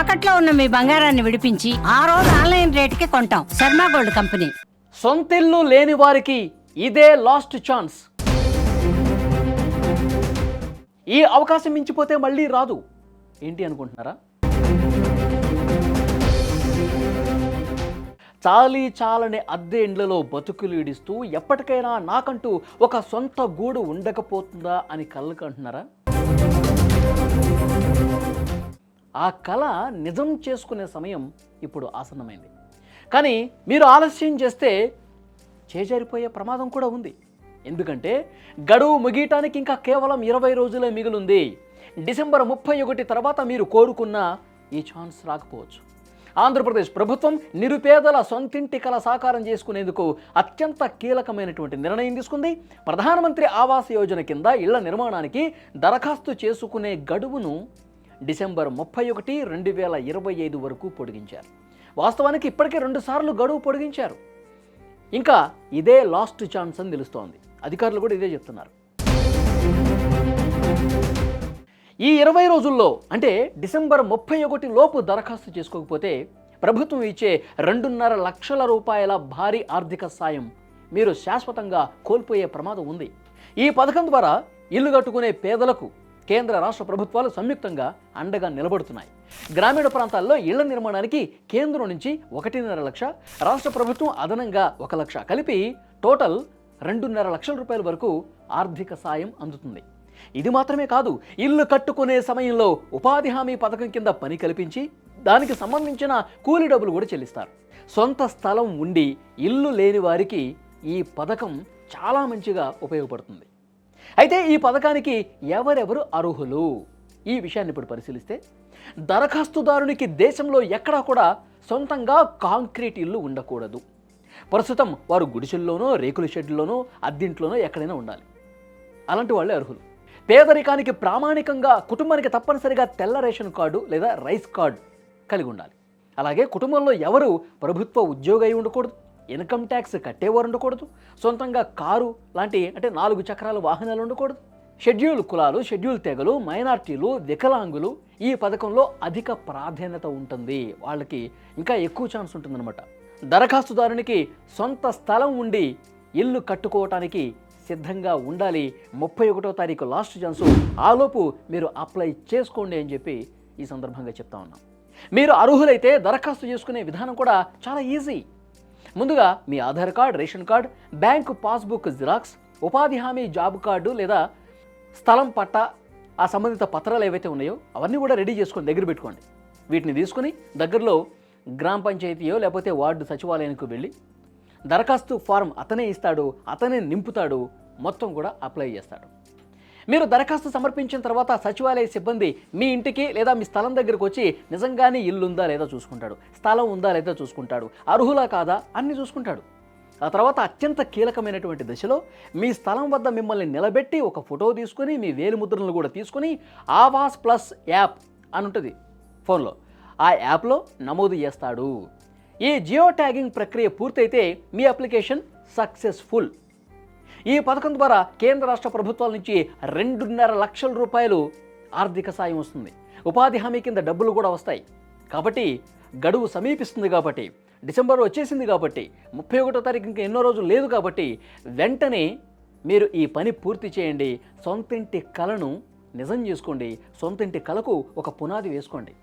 తాకట్లో ఉన్న మీ బంగారాన్ని విడిపించి ఆ రోజు ఆన్లైన్ రేటుకి కొంటాం. Sharma gold company. సొంతిల్లు లేని వారికి ఇదే లాస్ట్ ఛాన్స్. ఈ అవకాశం మించిపోతే మళ్ళీ రాదు. ఏంటి అనుకుంటున్నారా? చాలీ చాలని అద్దె ఇండ్లలో బతుకులు ఈడిస్తూ ఎప్పటికైనా నాకంటూ ఒక సొంత గూడు ఉండకపోతుందా అని కళ్ళకంటున్నారా అంటున్నారా? ఆ కళ నిజం చేసుకునే సమయం ఇప్పుడు ఆసన్నమైంది. కానీ మీరు ఆలస్యం చేస్తే చేజారిపోయే ప్రమాదం కూడా ఉంది. ఎందుకంటే గడువు ముగియటానికి ఇంకా కేవలం ఇరవై రోజులే మిగిలింది. డిసెంబర్ ముప్పై ఒకటి తర్వాత మీరు కోరుకున్న ఈ ఛాన్స్ రాకపోవచ్చు. ఆంధ్రప్రదేశ్ ప్రభుత్వం నిరుపేదల సొంతింటి కల సాకారం చేసుకునేందుకు అత్యంత కీలకమైనటువంటి నిర్ణయం తీసుకుంది. ప్రధానమంత్రి ఆవాస్ యోజన కింద ఇళ్ళ నిర్మాణానికి దరఖాస్తు చేసుకునే గడువును డిసెంబర్ ముప్పై ఒకటి రెండు వేల ఇరవై ఐదు వరకు పొడిగించారు. వాస్తవానికి ఇప్పటికే రెండుసార్లు గడువు పొడిగించారు. ఇంకా ఇదే లాస్ట్ ఛాన్స్ అని తెలుస్తోంది. అధికారులు కూడా ఇదే చెప్తున్నారు. ఈ ఇరవై రోజుల్లో అంటే డిసెంబర్ ముప్పై ఒకటి లోపు దరఖాస్తు చేసుకోకపోతే ప్రభుత్వం ఇచ్చే రెండున్నర లక్షల రూపాయల భారీ ఆర్థిక సాయం మీరు శాశ్వతంగా కోల్పోయే ప్రమాదం ఉంది. ఈ పథకం ద్వారా ఇల్లు కట్టుకునే పేదలకు కేంద్ర రాష్ట్ర ప్రభుత్వాలు సంయుక్తంగా అండగా నిలబడుతున్నాయి. గ్రామీణ ప్రాంతాల్లో ఇళ్ళ నిర్మాణానికి కేంద్రం నుంచి ఒకటిన్నర లక్ష రాష్ట్ర ప్రభుత్వం అదనంగా ఒక లక్ష కలిపి టోటల్ రెండున్నర లక్షల రూపాయల వరకు ఆర్థిక సాయం అందుతుంది. ఇది మాత్రమే కాదు ఇల్లు కట్టుకునే సమయంలో ఉపాధి హామీ పథకం కింద పని కల్పించి దానికి సంబంధించిన కూలి డబ్బులు కూడా చెల్లిస్తారు. సొంత స్థలం ఉండి ఇల్లు లేని వారికి ఈ పథకం చాలా మంచిగా ఉపయోగపడుతుంది. అయితే ఈ పథకానికి ఎవరెవరు అర్హులు? ఈ విషయాన్ని ఇప్పుడు పరిశీలిస్తే దరఖాస్తుదారునికి దేశంలో ఎక్కడా కూడా సొంతంగా కాంక్రీట్ ఇల్లు ఉండకూడదు. ప్రస్తుతం వారు గుడిసెల్లోనో రేకుల షెడ్లోనో అద్దింట్లోనో ఎక్కడైనా ఉండాలి. అలాంటి వాళ్ళే అర్హులు. పేదరికానికి ప్రామాణికంగా కుటుంబానికి తప్పనిసరిగా తెల్ల రేషన్ కార్డు లేదా రైస్ కార్డు కలిగి ఉండాలి. అలాగే కుటుంబంలో ఎవరు ప్రభుత్వ ఉద్యోగి అయి ఉండకూడదు? ఇన్కమ్ ట్యాక్స్ కట్టేవారు ఉండకూడదు. సొంతంగా కారు లాంటి అంటే నాలుగు చక్రాల వాహనాలు ఉండకూడదు. షెడ్యూల్ కులాలు షెడ్యూల్ తెగలు మైనార్టీలు వికలాంగులు ఈ పథకంలో అధిక ప్రాధాన్యత ఉంటుంది. వాళ్ళకి ఇంకా ఎక్కువ ఛాన్స్ ఉంటుందన్నమాట. దరఖాస్తుదారునికి సొంత స్థలం ఉండి ఇల్లు కట్టుకోవటానికి సిద్ధంగా ఉండాలి. ముప్పై ఒకటో తారీఖు లాస్ట్ ఛాన్సు. ఆలోపు మీరు అప్లై చేసుకోండి అని చెప్పి ఈ సందర్భంగా చెప్తా ఉన్నాం. మీరు అర్హులైతే దరఖాస్తు చేసుకునే విధానం కూడా చాలా ఈజీ. ముందుగా మీ Aadhaar card ration card bank passbook xerox ఉపాధి హామీ జాబ్ కార్డు లేదా స్థలం పట్ట ఆ సంబంధిత పత్రాలు ఏవైతే ఉన్నాయో అవన్నీ కూడా రెడీ చేసుకొని దగ్గర పెట్టుకోండి. వీటిని తీసుకుని దగ్గరలో గ్రామ పంచాయతీయో లేకపోతే వార్డు సచివాలయానికి వెళ్ళి దరఖాస్తు ఫారం అతనే ఇస్తాడు అతనే నింపుతాడు మొత్తం కూడా అప్లై చేస్తాడు. మీరు దరఖాస్తు సమర్పించిన తర్వాత సచివాలయ సిబ్బంది మీ ఇంటికి లేదా మీ స్థలం దగ్గరకు వచ్చి నిజంగానే ఇల్లు ఉందా లేదా చూసుకుంటాడు స్థలం ఉందా లేదా చూసుకుంటాడు అర్హులా కాదా అన్ని చూసుకుంటాడు. ఆ తర్వాత అత్యంత కీలకమైనటువంటి దశలో మీ స్థలం వద్ద మిమ్మల్ని నిలబెట్టి ఒక ఫోటో తీసుకొని మీ వేలిముద్రలను కూడా తీసుకొని ఆవాస్ ప్లస్ యాప్ అని ఉంటుంది ఫోన్లో. ఆ యాప్లో నమోదు చేస్తాడు. ఈ జియో ట్యాగింగ్ ప్రక్రియ పూర్తయితే మీ అప్లికేషన్ సక్సెస్ఫుల్. ఈ పథకం ద్వారా కేంద్ర రాష్ట్ర ప్రభుత్వాల నుంచి రెండున్నర లక్షల రూపాయలు ఆర్థిక సాయం వస్తుంది. ఉపాధి హామీ కింద డబ్బులు కూడా వస్తాయి. కాబట్టి గడువు సమీపిస్తుంది కాబట్టి డిసెంబర్ వచ్చేసింది కాబట్టి ముప్పై ఒకటో తారీఖు ఇంకా ఎన్నో రోజులు లేదు కాబట్టి వెంటనే మీరు ఈ పని పూర్తి చేయండి. సొంతింటి కలను నిజం చేసుకోండి. సొంతింటి కళకు ఒక పునాది వేసుకోండి.